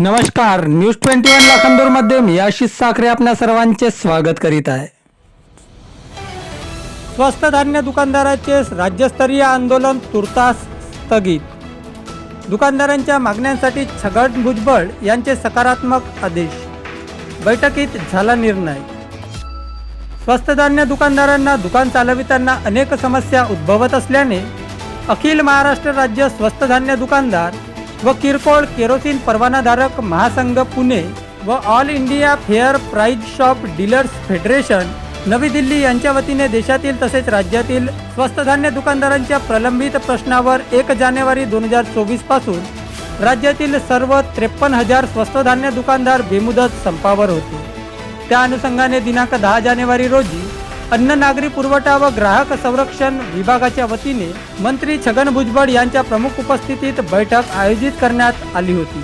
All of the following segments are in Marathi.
नमस्कार न्यूज ट्वेंटी वन लाखांदूरमध्ये मी आशिष साखरे आपल्या सर्वांचे स्वागत करीत आहे. स्वस्त धान्य दुकानदाराचे राज्यस्तरीय आंदोलन तुर्तास स्थगित. दुकानदारांच्या मागण्यांसाठी छगन भुजबळ यांचे सकारात्मक आदेश. बैठकीत झाला निर्णय. स्वस्त धान्य दुकानदारांना दुकान चालविताना अनेक समस्या उद्भवत असल्याने अखिल महाराष्ट्र राज्य स्वस्त धान्य दुकानदार व किरकोळ केरोसिन परवानाधारक महासंघ पुणे व all India fair price shop dealers federation नवी दिल्ली यांच्या वतीने देशातील तसेच राज्यातील स्वस्त धान्य दुकानदारांच्या प्रलंबित प्रश्नावर एक जानेवारी दोन हजार चोवीसपासून राज्यातील सर्व त्रेपन्न हजार स्वस्त धान्य दुकानदार बेमुदत संपावर होते. त्या अनुषंगाने दिनांक दहा जानेवारी रोजी अन्न नागरी पुरवठा व ग्राहक संरक्षण विभागाच्या वतीने मंत्री छगन भुजबळ यांच्या प्रमुख उपस्थितीत बैठक आयोजित करण्यात आली होती.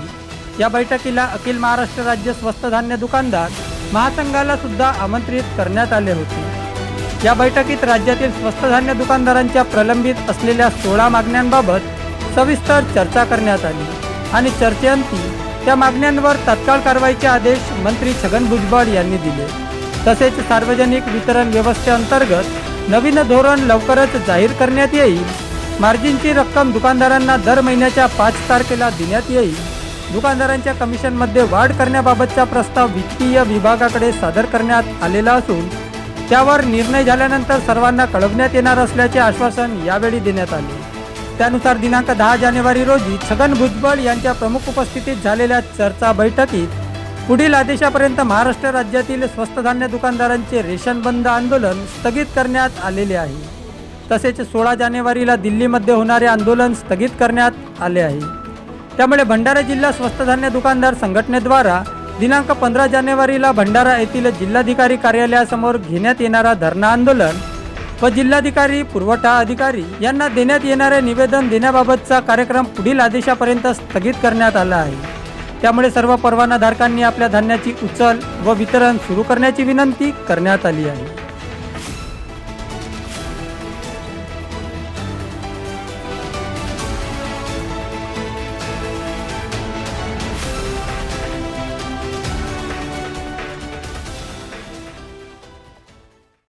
या बैठकीला अखिल महाराष्ट्र राज्य स्वस्त धान्य दुकानदार महासंघाला सुद्धा आमंत्रित करण्यात आले होते. या बैठकीत राज्यातील स्वस्त धान्य दुकानदारांच्या प्रलंबित असलेल्या सोळा मागण्यांबाबत सविस्तर चर्चा करण्यात आली आणि चर्चेअंती त्या मागण्यांवर तत्काळ कारवाईचे आदेश मंत्री छगन भुजबळ यांनी दिले. तसेच सार्वजनिक वितरण व्यवस्थेअंतर्गत नवीन धोरण लवकरच जाहीर करण्यात येईल. मार्जिनची रक्कम दुकानदारांना दर महिन्याच्या पाच तारखेला देण्यात येईल. दुकानदारांच्या कमिशनमध्ये वाढ करण्याबाबतचा प्रस्ताव वित्तीय विभागाकडे सादर करण्यात आलेला असून त्यावर निर्णय झाल्यानंतर सर्वांना कळवण्यात येणार असल्याचे आश्वासन यावेळी देण्यात आले. त्यानुसार दिनांक दहा जानेवारी रोजी छगन भुजबळ यांच्या प्रमुख उपस्थितीत झालेल्या चर्चा बैठकीत पुढील आदेशापर्यंत महाराष्ट्र राज्यातील स्वस्त धान्य दुकानदारांचे रेशन बंद आंदोलन स्थगित करण्यात आलेले आहे. तसेच सोळा जानेवारीला दिल्लीमध्ये होणारे आंदोलन स्थगित करण्यात आले आहे. त्यामुळे भंडारा जिल्हा स्वस्त धान्य दुकानदार संघटनेद्वारा दिनांक पंधरा जानेवारीला भंडारा येथील जिल्हाधिकारी कार्यालयासमोर घेण्यात येणारा धरणा आंदोलन व जिल्हाधिकारी पुरवठा अधिकारी यांना देण्यात येणारे निवेदन देण्याबाबतचा कार्यक्रम पुढील आदेशापर्यंत स्थगित करण्यात आला आहे. त्यामुळे सर्व परवानाधारकांनी आपल्या धान्याची उचल व वितरण सुरू करण्याची विनंती करण्यात आली आहे.